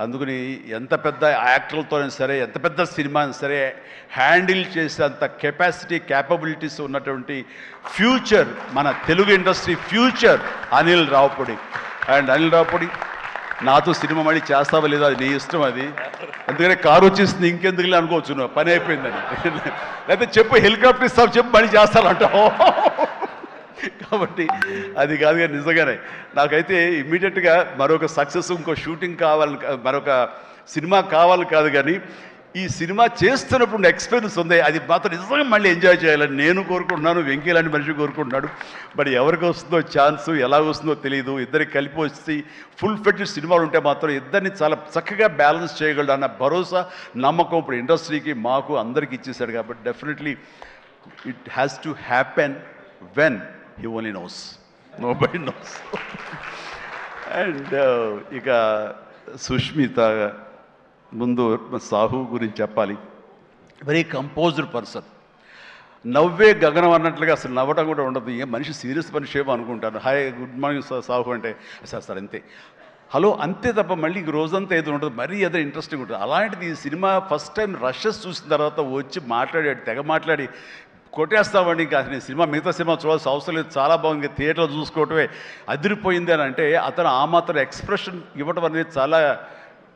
అందుకని ఎంత పెద్ద యాక్టర్లతోనైనా సరే ఎంత పెద్ద సినిమా సరే హ్యాండిల్ చేసేంత కెపాసిటీ క్యాపబిలిటీస్ ఉన్నటువంటి ఫ్యూచర్ మన Telugu industry future Anil Ravipudi. And Anil Ravipudi నాతో సినిమా మళ్ళీ చేస్తావా లేదా అది నీ ఇష్టం అది. అందుకనే కారు వచ్చేసింది ఇంకెందుకులే అనుకోవచ్చు నువ్వు పని అయిపోయిందని. లేకపోతే చెప్పు హెలికాప్టర్ ఇస్తావు చెప్పు మళ్ళీ చేస్తానంటావు. కాబట్టి అది కాదు కానీ నిజంగానే. నాకైతే ఇమ్మీడియట్గా మరొక సక్సెస్ ఇంకో షూటింగ్ కావాలి మరొక సినిమా కావాలి కాదు కానీ ఈ సినిమా చేస్తున్నప్పుడు ఎక్స్పీరియన్స్ ఉంది. అది మాత్రం నిజంగా మళ్ళీ ఎంజాయ్ చేయాలని నేను కోరుకుంటున్నాను వెంకీ లాంటి మనిషి కోరుకుంటున్నాడు. బట్ ఎవరికి వస్తుందో ఛాన్స్ ఎలా వస్తుందో తెలియదు ఇద్దరికి కలిపి వచ్చి ఫుల్ ఫెడ్ సినిమాలు ఉంటే మాత్రం ఇద్దరిని చాలా చక్కగా బ్యాలెన్స్ చేయగలడు అన్న భరోసా నమ్మకం ఇప్పుడు ఇండస్ట్రీకి మాకు అందరికి ఇచ్చేసాడు కాబట్టి definitely it has to happen when he only knows no by knows and ఇక సుష్మిత ముందు సాహు గురించి చెప్పాలి. వెరీ కంపోజ్డ్ పర్సన్ నవ్వే గగనం అన్నట్లుగా అసలు నవ్వటం కూడా ఉండదు. ఏ మనిషి సీరియస్ మనిషి ఏమో అనుకుంటాను hi good morning sir Sahu అంటే సార్ సార్ అంతే. హలో అంతే తప్ప మళ్ళీ రోజంతా ఏదో ఉండదు. మరీ ఏదో ఇంట్రెస్టింగ్ ఉంటుంది. అలాంటిది ఈ సినిమా ఫస్ట్ టైం రషెస్ చూసిన తర్వాత వచ్చి మాట్లాడాడు తెగ మాట్లాడి కొట్టేస్తామండి ఇంకా. నేను సినిమా మిగతా సినిమా చూడాల్సిన అవసరం లేదు. చాలా బాగుంది. థియేటర్ థియేటర్లో చూసుకోవటమే అదిరిపోయింది అని అంటే అతను ఆ మాత్రం ఎక్స్ప్రెషన్ ఇవ్వటం అనేది చాలా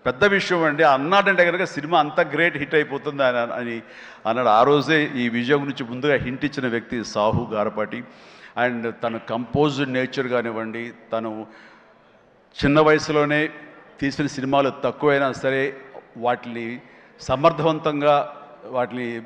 పెద్ద విషయం అండి. అన్నాడంటే కనుక సినిమా అంత గ్రేట్ హిట్ అయిపోతుంది అని అని అన్నాడు. ఆ రోజే ఈ విజయం గురించి ముందుగా హింట్ ఇచ్చిన వ్యక్తి సాహు గారపాటి. అండ్ తన కంపోజ్డ్ నేచర్ కానివ్వండి తను చిన్న వయసులోనే తీసిన సినిమాలు తక్కువైనా సరే వాటిని సమర్థవంతంగా వాటిని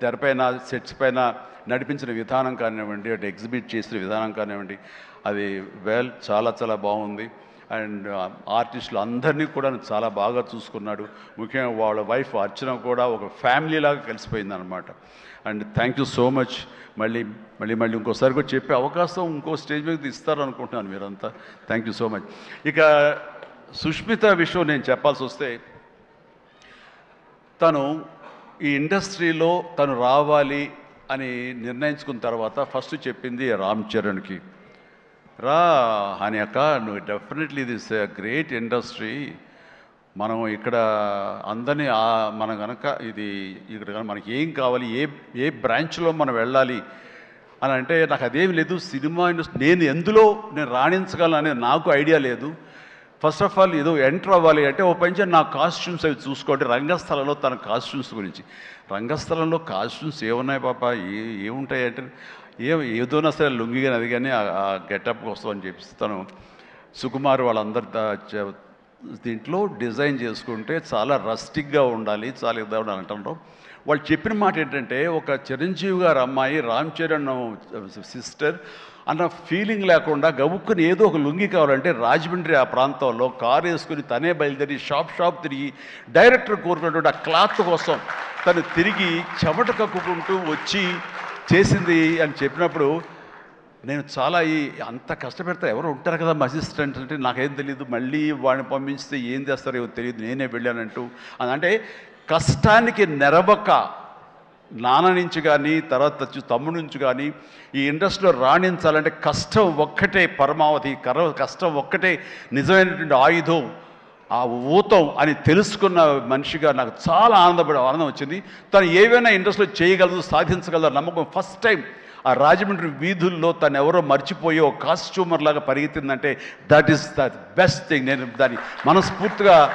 తెరపైన సెట్స్ పైన నడిపించిన విధానం కానివ్వండి అటు ఎగ్జిబిట్ చేసిన విధానం కానివ్వండి అది వెల్ చాలా చాలా బాగుంది. అండ్ ఆర్టిస్టులు అందరినీ కూడా చాలా బాగా చూసుకున్నాడు. ముఖ్యంగా వాళ్ళ వైఫ్ అర్చన కూడా ఒక ఫ్యామిలీ లాగా కలిసిపోయింది అనమాట and thank you so much. మళ్ళీ మళ్ళీ మళ్ళీ ఇంకోసారి కూడా చెప్పే అవకాశం ఇంకో స్టేజ్ మీద ఇస్తారు అనుకుంటున్నాను మీరంతా. Thank you so much. ఇక సుష్మిత విషయం నేను చెప్పాల్సి వస్తే తను ఈ ఇండస్ట్రీలో తను రావాలి అని నిర్ణయించుకున్న తర్వాత ఫస్ట్ చెప్పింది రామ్ చరణ్కి రా అని అక్క నువ్వు డెఫినెట్లీ దిస్ గ్రేట్ ఇండస్ట్రీ. మనం ఇక్కడ అందరినీ మనం కనుక ఇది ఇక్కడ కనుక మనకి ఏం కావాలి ఏ ఏ బ్రాంచ్లో మనం వెళ్ళాలి అని అంటే నాకు అదేమి లేదు సినిమా ఇండస్ట్రీ నేను ఎందులో నేను రాణించగలను అనేది నాకు ఐడియా లేదు. ఫస్ట్ ఆఫ్ ఆల్ ఏదో ఎంటర్ అవ్వాలి అంటే ఓ పని నా కాస్ట్యూమ్స్ అవి చూసుకోండి. రంగస్థలంలో తన కాస్ట్యూమ్స్ గురించి. రంగస్థలంలో కాస్ట్యూమ్స్ ఏమున్నాయి పాప? ఏ ఏముంటాయి అంటే ఏ ఏదోనా సరే లుంగి కానీ అది కానీ ఆ గెటప్ కోసం అని చెప్పి తను సుకుమార్ వాళ్ళందరి దీంట్లో డిజైన్ చేసుకుంటే చాలా రస్టిక్గా ఉండాలి చాలా ఇద్దాం అంటారు. వాళ్ళు చెప్పిన మాట ఏంటంటే ఒక చిరంజీవి గారు అమ్మాయి రామ్ చరణ్ సిస్టర్ అన్న ఫీలింగ్ లేకుండా గబుక్కుని ఏదో ఒక లుంగి కావాలంటే రాజమండ్రి ఆ ప్రాంతంలో కారు వేసుకుని తనే బయలుదేరి షాప్ షాప్ తిరిగి డైరెక్టర్ కోరుకున్నటువంటి ఆ క్లాత్ కోసం తను తిరిగి చెమట కక్కుకుంటూ వచ్చి చేసింది అని చెప్పినప్పుడు నేను చాలా ఈ అంత కష్టపెడతా ఎవరు ఉంటారు కదా మా అసిస్టెంట్ అంటే నాకేం తెలియదు మళ్ళీ వాడిని పంపిస్తే ఏం చేస్తారో ఏమో తెలియదు నేనే వెళ్ళానంటూ. అని అంటే కష్టానికి నెరవక నాన్న నుంచి కానీ తర్వాత వచ్చి తమ్ముడి నుంచి కానీ ఈ ఇండస్ట్రీలో రాణించాలంటే కష్టం ఒక్కటే పరమావధి కర కష్టం ఒక్కటే నిజమైనటువంటి ఆయుధం ఆ ఊతం అని తెలుసుకున్న మనిషిగా నాకు చాలా ఆనందపడే ఆనందం వచ్చింది. తను ఏవైనా ఇండస్ట్రీలో చేయగలదు సాధించగలదు నమ్మకం ఫస్ట్ టైం ఆ రాజమండ్రి వీధుల్లో తను ఎవరో మర్చిపోయి ఒక కాస్ట్యూమర్ లాగా పరిగెత్తిందంటే that is the best thing నేను దాన్ని మనస్ఫూర్తిగా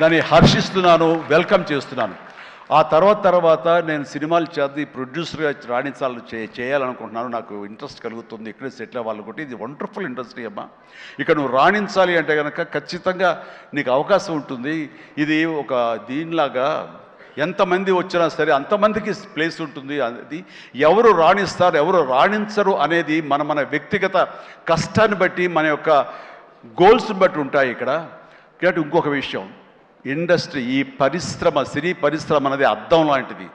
దాన్ని హర్షిస్తున్నాను వెల్కమ్ చేస్తున్నాను. ఆ తర్వాత తర్వాత నేను సినిమాలు చేద్ది ప్రొడ్యూసర్గా రాణించాలని చే చేయాలనుకుంటున్నాను. నాకు ఇంట్రెస్ట్ కలుగుతుంది. ఇక్కడే సెటిల్ అవ్వాలనుకుంటే ఇది వండర్ఫుల్ ఇండస్ట్రీ అమ్మా. ఇక నువ్వు రాణించాలి అంటే కనుక ఖచ్చితంగా నీకు అవకాశం ఉంటుంది. ఇది ఒక దీనిలాగా ఎంతమంది వచ్చినా సరే అంతమందికి ప్లేస్ ఉంటుంది. అది ఎవరు రాణిస్తారు ఎవరు రాణించరు అనేది మన మన వ్యక్తిగత కష్టాన్ని బట్టి మన యొక్క గోల్స్ని బట్టి ఉంటాయి ఇక్కడ. ఇంకొక విషయం. ఇండస్ట్రీ ఈ పరిశ్రమ సినీ పరిశ్రమ అనేది అర్థం లాంటిది.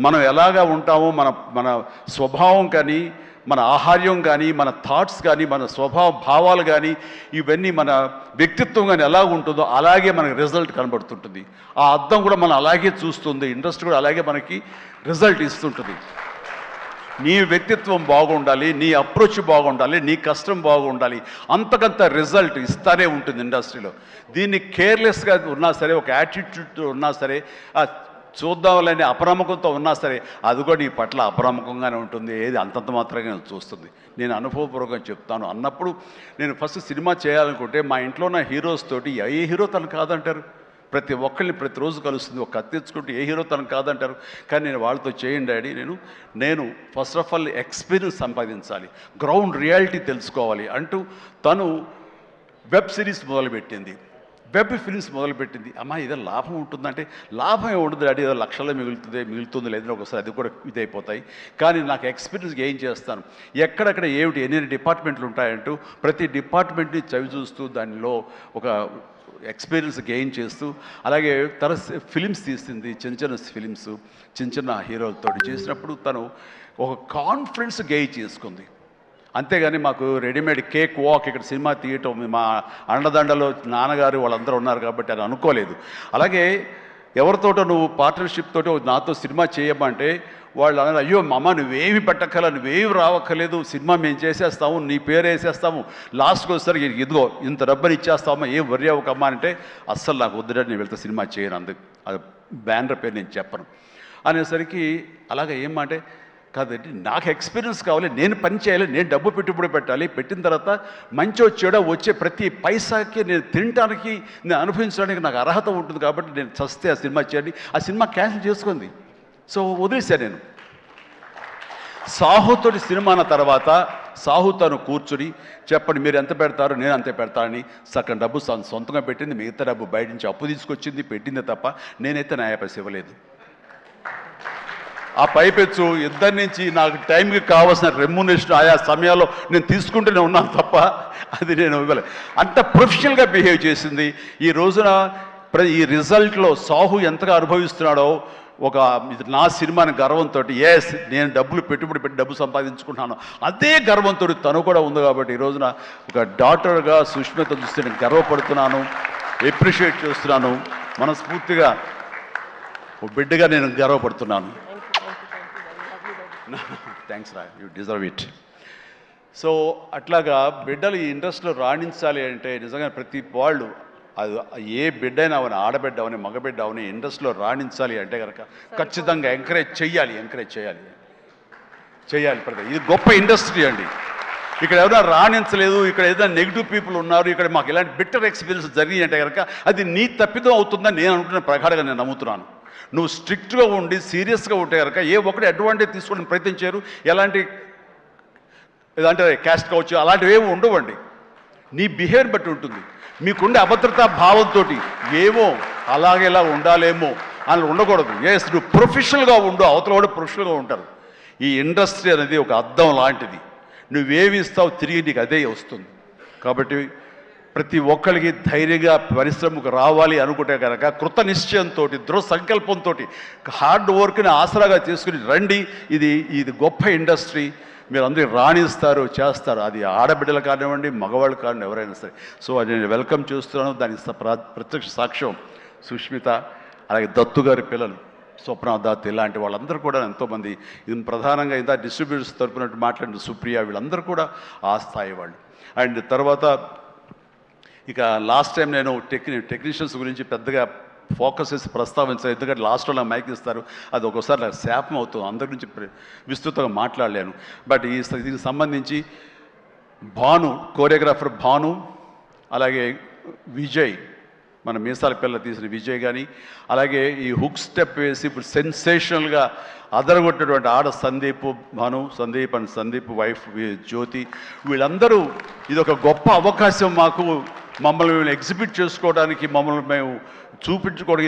మనం ఎలాగా ఉంటామో మన మన స్వభావం కానీ మన ఆహార్యం కానీ మన థాట్స్ కానీ మన స్వభావ భావాలు కానీ ఇవన్నీ మన వ్యక్తిత్వం కానీ ఎలా ఉంటుందో అలాగే మనకి రిజల్ట్ కనబడుతుంటుంది. ఆ అర్థం కూడా మనం అలాగే చూస్తుంది ఇండస్ట్రీ కూడా అలాగే మనకి రిజల్ట్ ఇస్తుంటుంది. నీ వ్యక్తిత్వం బాగుండాలి నీ అప్రోచ్ బాగుండాలి నీ కష్టం బాగుండాలి. అంతకంత రిజల్ట్ ఇస్తానే ఉంటుంది ఇండస్ట్రీలో దీన్ని కేర్లెస్గా ఉన్నా సరే ఒక యాటిట్యూడ్ ఉన్నా సరే ఆ చూద్దాంలేని ఉన్నా సరే అది కూడా నీ పట్ల అప్రమకంగానే ఉంటుంది. ఏది అంతంత మాత్రంగా చూస్తుంది. నేను అనుభవపూర్వకంగా చెప్తాను. అన్నప్పుడు నేను ఫస్ట్ సినిమా చేయాలనుకుంటే మా ఇంట్లో ఉన్న హీరోస్ తోటి ఏ హీరో తను కాదంటారు? ప్రతి ఒక్కరిని ప్రతిరోజు కలుస్తుంది. ఒక కత్తి తెచ్చుకుంటే ఏ హీరో తను కాదంటారు. కానీ నేను వాళ్ళతో చేయండి డాడీ నేను నేను ఫస్ట్ ఆఫ్ ఆల్ ఎక్స్పీరియన్స్ సంపాదించాలి. గ్రౌండ్ రియాలిటీ తెలుసుకోవాలి అంటూ తను వెబ్ సిరీస్ మొదలుపెట్టింది. వెబ్ ఫిలిమ్స్ మొదలుపెట్టింది. అమ్మా ఏదో లాభం ఉంటుందంటే లాభం ఏమి ఉండదు డాడీ ఏదో లక్షల్లో మిగులుతుంది మిగులుతుంది లేదని ఒకసారి అది కూడా ఇదైపోతాయి. కానీ నాకు ఎక్స్పీరియన్స్ గెయిన్ చేస్తాను? ఎక్కడెక్కడ ఏమిటి ఎన్ని డిపార్ట్మెంట్లు ఉంటాయంటూ ప్రతి డిపార్ట్మెంట్ని చవి చూస్తూ దానిలో ఒక ఎక్స్పీరియన్స్ గెయిన్ చేస్తూ అలాగే తన ఫిలిమ్స్ తీసింది చిన్న చిన్న ఫిలిమ్స్ చిన్న చిన్న హీరోలతో చేసినప్పుడు తను ఒక కాన్ఫిడెన్స్ గెయిన్ చేసుకుంది. అంతేగాని మాకు రెడీమేడ్ కేక్ వాక్ ఇక్కడ సినిమా తీయటం మా అండదండలో నాన్నగారు వాళ్ళందరూ ఉన్నారు కాబట్టి అని అనుకోలేదు. అలాగే ఎవరితోటో నువ్వు పార్ట్నర్షిప్ తోటి నాతో సినిమా చేయమంటే వాళ్ళు అన్నారు అయ్యో మామ నువ్వేమి పెట్టక్కల నువ్వేమి రావక్కర్లేదు సినిమా మేము చేసేస్తాము నీ పేరు వేసేస్తాము లాస్ట్కి వచ్చేసరికి ఇదిగో ఇంత డబ్బని ఇచ్చేస్తామా ఏం వరి అవ్వకమ్మా అంటే అస్సలు నాకు వద్దురా నేను వెళ్తే సినిమా చేయను అందుకు. అది బ్యానర్ పేరు నేను చెప్పను. అనేసరికి అలాగే ఏమంటే కాదండి నాకు ఎక్స్పీరియన్స్ కావాలి నేను పని చేయాలి నేను డబ్బు పెట్టుబడి పెట్టాలి పెట్టిన తర్వాత మంచి వచ్చాడో వచ్చే ప్రతి పైసాకి నేను తినడానికి నేను అనుభవించడానికి నాకు అర్హత ఉంటుంది కాబట్టి నేను చస్తే ఆ సినిమా చేయండి. ఆ సినిమా క్యాన్సిల్ చేసుకుంది సో వదిలేశాను నేను. సాహుతోటి సినిమా అన్న తర్వాత సాహుతను కూర్చుని చెప్పండి మీరు ఎంత పెడతారు నేను అంతే పెడతానని సగం డబ్బు సొంతంగా పెట్టింది మిగతా డబ్బు బయట నుంచి అప్పు తీసుకొచ్చింది పెట్టింది తప్ప నేనైతే నా పైసలు ఇవ్వలేదు ఆ పైపెచ్చు ఇద్దరి నుంచి నాకు టైంకి కావాల్సిన రెమ్యునేషన్ ఆయా సమయాల్లో నేను తీసుకుంటూనే ఉన్నాను తప్ప అది నేను ఇవ్వలేదు అంత ప్రొఫెషనల్గా బిహేవ్ చేసింది. ఈ రోజున ప్ర- ఈ రిజల్ట్లో సాహు ఎంతగా అనుభవిస్తున్నాడో ఒక ఇది నా సినిమాని గర్వంతో ఎస్ నేను డబ్బులు పెట్టుబడి పెట్టి డబ్బు సంపాదించుకుంటున్నాను. అదే గర్వంతో తను కూడా ఉంది కాబట్టి ఈ రోజున ఒక డాక్టర్గా సుష్మిత చూస్తే నేను గర్వపడుతున్నాను ఎప్రిషియేట్ చేస్తున్నాను. మనస్ఫూర్తిగా ఓ బిడ్డగా నేను గర్వపడుతున్నాను. థ్యాంక్స్ రా యూ డిజర్వ్ ఇట్ సో అట్లాగా బిడ్డలు ఈ ఇండస్ట్రీలో రాణించాలి అంటే నిజంగా ప్రతి వాళ్ళు అది ఏ బిడ్డైనా అవని ఆడబిడ్డ అవని మగబిడ్డ అవని ఇండస్ట్రీలో రాణించాలి అంటే కనుక ఖచ్చితంగా ఎంకరేజ్ చెయ్యాలి ఎంకరేజ్ చేయాలి చేయాలి ప్రతి ఇది గొప్ప ఇండస్ట్రీ అండి. ఇక్కడ ఎవరైనా రాణించలేదు ఇక్కడ ఏదైనా నెగిటివ్ పీపుల్ ఉన్నారు ఇక్కడ మాకు ఇలాంటి బిట్టర్ ఎక్స్పీరియన్స్ జరిగి అంటే కనుక అది నీ తప్పిదం అవుతుందని నేను అనుకున్న ప్రకారంగా నేను నమ్ముతున్నాను. నువ్వు స్ట్రిక్ట్గా ఉండి సీరియస్గా ఉంటే కనుక ఏ ఒక్కటి అడ్వాంటేజ్ తీసుకోవడానికి ప్రయత్నించారు ఎలాంటి అంటే క్యాస్ట్ కావచ్చు అలాంటివి ఏమి ఉండవండి. నీ బిహేవియర్ బట్టి ఉంటుంది. మీకుండే అభద్రతా భావంతో ఏమో అలాగేలా ఉండాలేమో అని ఉండకూడదు. ఎస్ నువ్వు ప్రొఫెషనల్గా ఉండు అవతల కూడా ప్రొఫెషనల్గా ఉంటారు. ఈ ఇండస్ట్రీ అనేది ఒక అద్దం లాంటిది. నువ్వేమి ఇస్తావు తిరిగి నీకు అదే వస్తుంది. కాబట్టి ప్రతి ఒక్కరికి ధైర్యంగా పరిశ్రమకు రావాలి అనుకుంటే కనుక కృత నిశ్చయంతో దృఢ సంకల్పంతో హార్డ్ వర్క్ని ఆసరాగా తీసుకుని రండి. ఇది ఇది గొప్ప ఇండస్ట్రీ. మీరు అందరూ రాణిస్తారు చేస్తారు. అది ఆడబిడ్డలు కానివ్వండి మగవాళ్ళు కానివ్వండి ఎవరైనా సరే. సో అది నేను వెల్కమ్ చేస్తున్నాను. దానికి ప్రత్యక్ష సాక్ష్యం సుష్మిత అలాగే దత్తు గారి పిల్లలు స్వప్న దత్ ఇలాంటి వాళ్ళందరూ కూడా ఎంతోమంది ఇది ప్రధానంగా ఇంత డిస్ట్రిబ్యూటర్స్ తరపునట్టు మాట్లాడిన సుప్రియ వీళ్ళందరూ కూడా ఆ స్థాయి వాళ్ళు. అండ్ తర్వాత ఇక లాస్ట్ టైం నేను టెక్ని టెక్నీషియన్స్ గురించి పెద్దగా ఫోకస్ చేసి ప్రస్తావించాను ఎందుకంటే లాస్ట్లో నాకు మైక్ ఇస్తారు. అది ఒక్కోసారి నాకు శాపం అవుతుంది. అందరి గురించి ప్ర- విస్తృతంగా మాట్లాడలేను. బట్ ఈ దీనికి సంబంధించి భాను కోరియోగ్రాఫర్ భాను అలాగే విజయ్ మన మీసాల పిల్ల తీసిన విజయ్ కానీ అలాగే ఈ హుక్ స్టెప్ వేసి ఇప్పుడు సెన్సేషనల్గా అదరగొట్టినటువంటి ఆడ సందీప్ భాను సందీప్ అండ్ సందీప్ వైఫ్ జ్యోతి వీళ్ళందరూ ఇది ఒక గొప్ప అవకాశం మాకు మమ్మల్ని మేము ఎగ్జిబిట్ చేసుకోవడానికి మమ్మల్ని మేము చూపించుకోవడానికి